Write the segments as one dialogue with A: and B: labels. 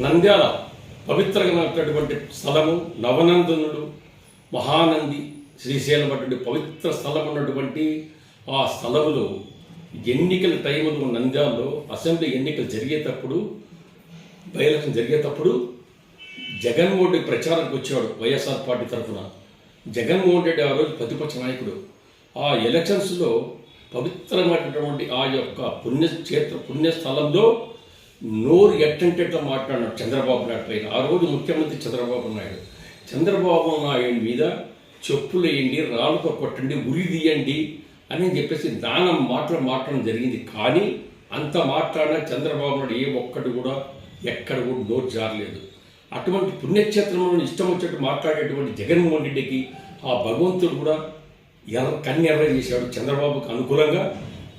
A: నంద్యాల పవిత్రమైనటువంటి స్థలము నవనందనుడు మహానంది శ్రీశైలం అటువంటి పవిత్ర స్థలం ఉన్నటువంటి ఆ స్థలములో ఎన్నికల టైంలో నంద్యాలలో అసెంబ్లీ ఎన్నికలు జరిగేటప్పుడు బై ఎలక్షన్ జరిగేటప్పుడు జగన్మోహన్ రెడ్డి ప్రచారానికి వచ్చేవాడు వైఎస్ఆర్ పార్టీ తరఫున. జగన్మోహన్ రెడ్డి ఆ రోజు ప్రతిపక్ష నాయకుడు. ఆ ఎలక్షన్స్లో పవిత్రమైనటువంటి ఆ యొక్క పుణ్యక్షేత్ర పుణ్యస్థలంలో నోరు ఎట్టంటెట్లా మాట్లాడినాడు చంద్రబాబు నాయుడు ఆ రోజు ముఖ్యమంత్రి చంద్రబాబు నాయుడు చంద్రబాబు నాయుడు మీద చెప్పులు వేయండి రాళ్ళతో కొట్టండి ఉరి తీయండి అని చెప్పేసి దానం మాటలు మాట్లాడడం జరిగింది. కానీ అంత మాట్లాడినా చంద్రబాబు నాయుడు ఏ ఒక్కటి కూడా ఎక్కడ కూడా నోరు జారలేదు. అటువంటి పుణ్యక్షేత్రంలో ఇష్టం వచ్చినట్టు మాట్లాడేటువంటి జగన్మోహన్ రెడ్డికి ఆ భగవంతుడు కూడా ఎర్ర కన్ను ఎర్ర చేశాడు. చంద్రబాబుకు అనుకూలంగా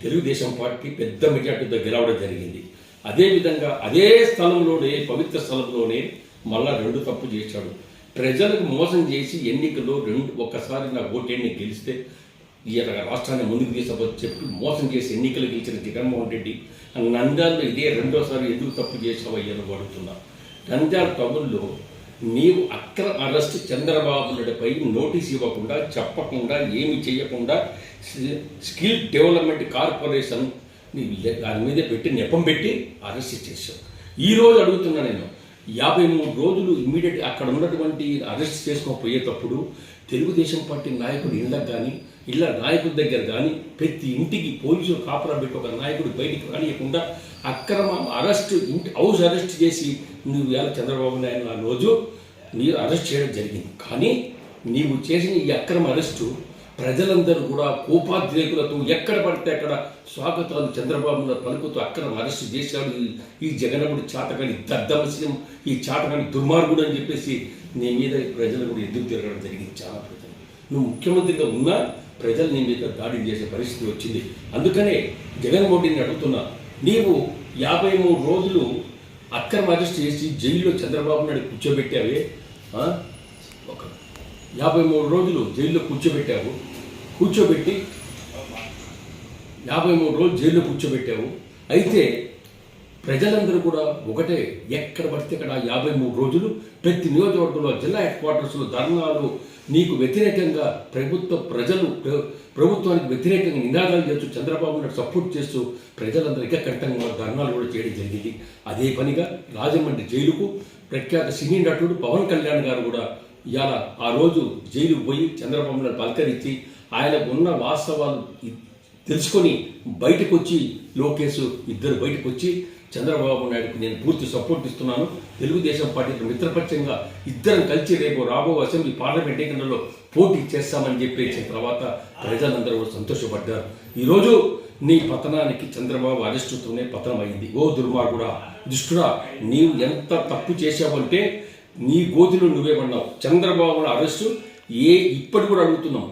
A: తెలుగుదేశం పార్టీ పెద్ద మెజార్టీతో గెలవడం జరిగింది. అదేవిధంగా అదే స్థలంలోనే పవిత్ర స్థలంలోనే మళ్ళా రెండు తప్పు చేశాడు. ప్రజలకు మోసం చేసి ఎన్నికల్లో రెండు ఒక్కసారి నా ఓటేని గెలిస్తే ఈ రాష్ట్రాన్ని ముందుకు తీసుకోవచ్చు చెప్పి మోసం చేసి ఎన్నికలు గెలిచిన జగన్మోహన్ రెడ్డి. నంద్యాలలో ఇదే రెండోసారి ఎందుకు తప్పు చేసావయ్యని అడుగుతున్నా. నంద్యాల టౌన్లో నీవు అక్రమ అరెస్ట్ చంద్రబాబు నాయుడుపై నోటీస్ ఇవ్వకుండా చెప్పకుండా ఏమి చేయకుండా స్కిల్ డెవలప్మెంట్ కార్పొరేషన్ దాని మీద పెట్టి నెపం పెట్టి అరెస్ట్ చేశాం ఈ రోజు అడుగుతున్నా నేను యాభై మూడు రోజులు ఇమ్మీడియట్ అక్కడ ఉన్నటువంటి అరెస్ట్ చేసుకోకపోయేటప్పుడు తెలుగుదేశం పార్టీ నాయకుడు ఇళ్ళకు కానీ ఇళ్ళ నాయకుడి దగ్గర కానీ ప్రతి ఇంటికి పోలీసులు కాపురా పెట్టి ఒక నాయకుడు బయటికి రానియకుండా అక్రమ అరెస్ట్ ఇంటి హౌస్ అరెస్ట్ చేసి నువ్వు వేళ చంద్రబాబు నాయుడు ఆ రోజు మీరు అరెస్ట్ చేయడం జరిగింది. కానీ నీవు చేసిన ఈ అక్రమ అరెస్టు ప్రజలందరూ కూడా కోపాద్రేకులతో ఎక్కడ పడితే అక్కడ స్వాగతాలు చంద్రబాబు పలుకుతూ అక్కడ అరెస్ట్ చేశాడు ఈ- జగనముడు జగనముడి చాటగాని దద్దమస్యం ఈ చాటగాని దుర్మార్గుడు అని చెప్పేసి నీ మీద ప్రజలు కూడా ఎదురు తిరగడం జరిగింది చాలా ప్రజలు. నువ్వు ముఖ్యమంత్రిగా ఉన్నా ప్రజలు నీ మీద దాడి చేసే పరిస్థితి వచ్చింది. అందుకనే జగన్మోహన్ రెడ్డిని అడుగుతున్నా నీవు యాభై మూడు రోజులు అక్రమ అరెస్ట్ చేసి జైల్లో చంద్రబాబు నాయుడు కూర్చోబెట్టావే? ఒక యాభై మూడు రోజులు జైల్లో కూర్చోబెట్టావు. కూర్చోబెట్టి యాభై మూడు రోజులు జైల్లో కూర్చోబెట్టాము. అయితే ప్రజలందరూ కూడా ఒకటే ఎక్కడ పడితే అక్కడ యాభై మూడు రోజులు ప్రతి నియోజకవర్గంలో జిల్లా హెడ్ క్వార్టర్స్లో ధర్నాలు నీకు వ్యతిరేకంగా ప్రభుత్వ ప్రజలు ప్రభుత్వానికి వ్యతిరేకంగా నినాదాలు చేస్తూ చంద్రబాబు నాయుడు సపోర్ట్ చేస్తూ ప్రజలందరికీ కఠినంగా ధర్నాలు కూడా చేయడం జరిగింది. అదే పనిగా రాజమండ్రి జైలుకు ప్రఖ్యాత సినీ నటుడు పవన్ కళ్యాణ్ గారు కూడా ఇవాళ ఆ రోజు జైలుకు పోయి చంద్రబాబు నాయుడు పలకరించి ఆయనకున్న వాస్తవాలు తెలుసుకొని బయటకు వచ్చి లోకేష్ ఇద్దరు బయటకు వచ్చి చంద్రబాబు నాయుడుకు నేను పూర్తి సపోర్ట్ ఇస్తున్నాను. తెలుగుదేశం పార్టీతో మిత్రపక్షంగా ఇద్దరం కలిసి రేపు రాబో అసెంబ్లీ పార్లమెంట్ ఎన్నికలలో పోటీ చేస్తామని చెప్పేసిన తర్వాత ప్రజలందరూ కూడా సంతోషపడ్డారు. ఈరోజు నీ పతనానికి చంద్రబాబు అరెస్టుతోనే పతనం అయింది. ఓ దుర్మార్గుడా దుష్టుడా నీవు ఎంత తప్పు చేశావంటే నీ గోతిలో నువ్వే పడినావు. చంద్రబాబు అరెస్టు ఏ ఇప్పటి కూడా అడుగుతున్నాం.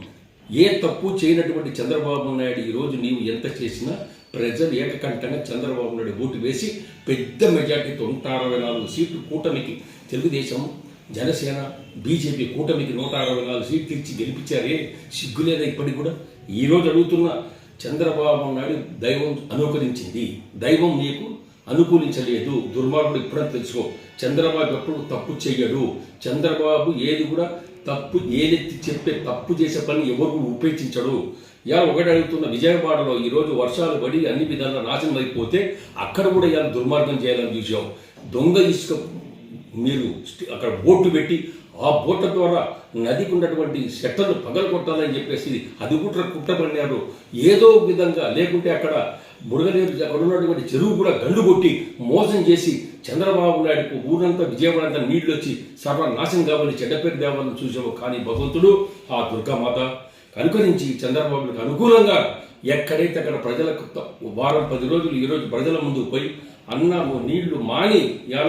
A: ఏ తప్పు చేయనటువంటి చంద్రబాబు నాయుడు ఈరోజు నీవు ఎంత చేసినా ప్రజలు ఏకకంఠంగా చంద్రబాబు నాయుడు ఓటు వేసి పెద్ద మెజార్టీతో నూట అరవై నాలుగు సీట్లు కూటమికి తెలుగుదేశం జనసేన బీజేపీ కూటమికి నూట అరవై నాలుగు సీట్లు ఇచ్చి గెలిపించారే సిగ్గులేదా ఇప్పటికి కూడా? ఈరోజు అడుగుతున్న చంద్రబాబు నాయుడు దైవం అనుకరించింది దైవం నీకు అనుకూలించలేదు. దుర్మార్గుడు ఇప్పుడని తెలుసుకో. చంద్రబాబు ఎప్పుడు తప్పు చేయడు. చంద్రబాబు ఏది కూడా తప్పు ఏదెత్తి చెప్పే తప్పు చేసే పని ఎవరు ఉపేక్షించడు? ఇలా ఒకటి అడుగుతున్న విజయవాడలో ఈరోజు వర్షాలు పడి అన్ని విధాలుగా నాశనం అయిపోతే అక్కడ కూడా ఇలా దుర్మార్గం చేయాలని చూసాం దొంగ ఇసుక మీరు అక్కడ బోటు పెట్టి ఆ బోట్ల ద్వారా నదికి ఉన్నటువంటి సెట్టలు పగలు కొట్టాలని చెప్పేసి అది కుట్ర కుట్రపడినారు. ఏదో విధంగా లేకుంటే అక్కడ మురుగదేవి అక్కడ ఉన్నటువంటి చెరువు కూడా గండు కొట్టి మోసం చేసి చంద్రబాబు నాయుడుకు ఊరంతా విజయవాడ అంతా నీళ్ళు వచ్చి సర్వ నాశనం కావాలని చెడ్డపేట దేవాలను చూసావు కానీ భగవంతుడు ఆ దుర్గామాత కనుకరించి చంద్రబాబుకి అనుకూలంగా ఎక్కడైతే అక్కడ ప్రజలకు వారం పది రోజులు ఈరోజు ప్రజల ముందు పోయి అన్నము నీళ్ళు మాని ఇలా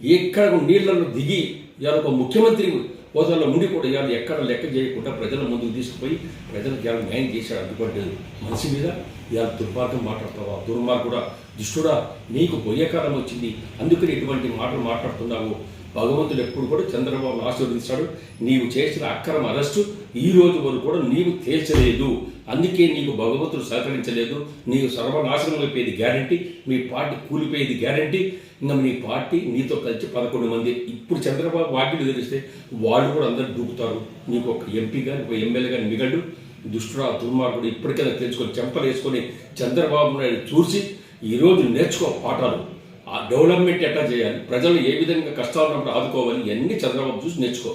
A: ఎక్కడ నీళ్ళలో దిగి ఇవాళ ఒక ముఖ్యమంత్రి హోదాలో ఉండి కూడా ఇవాళ ఎక్కడ లెక్క చేయకుండా ప్రజల ముందుకు తీసుకుపోయి ప్రజలకు ఇవాళ న్యాయం చేశాడు. అందుకంటే మనిషి మీద ఇవాళ దుర్మార్గం మాట్లాడతావా దుర్మార్గుడా దుష్టుడా నీకు పోయే కాలం వచ్చింది. అందుకని ఇటువంటి మాటలు మాట్లాడుతున్నావు. భగవంతుడు ఎప్పుడు కూడా చంద్రబాబును ఆశీర్వదించాడు నీవు చేసిన అక్రమ అరెస్టు ఈ రోజు వరకు కూడా నీవు తేల్చలేదు. అందుకే నీకు భగవంతుడు సహకరించలేదు. నీవు సర్వనాశనం అయిపోయేది గ్యారంటీ మీ పార్టీ కూలిపోయేది గ్యారంటీ. ఇంకా మీ పార్టీ నీతో కలిసి పదకొండు మంది. ఇప్పుడు చంద్రబాబు వాటిని తెలిస్తే వాళ్ళు కూడా అందరు దూకుతారు. నీకు ఒక ఎంపీ కానీ ఒక ఎమ్మెల్యే కానీ మిగడు దుష్టురా దుర్మార్గుడు ఇప్పటికైనా తెలుసుకొని చెంపలు వేసుకొని చంద్రబాబు నాయుడు చూసి ఈరోజు నేర్చుకో పాఠాలు. డెవలప్మెంట్ ఎట్లా చేయాలి? ప్రజలు ఏ విధంగా కష్టాలు ఉన్నప్పుడు ఆదుకోవాలి? ఇవన్నీ చంద్రబాబు చూసి నేర్చుకో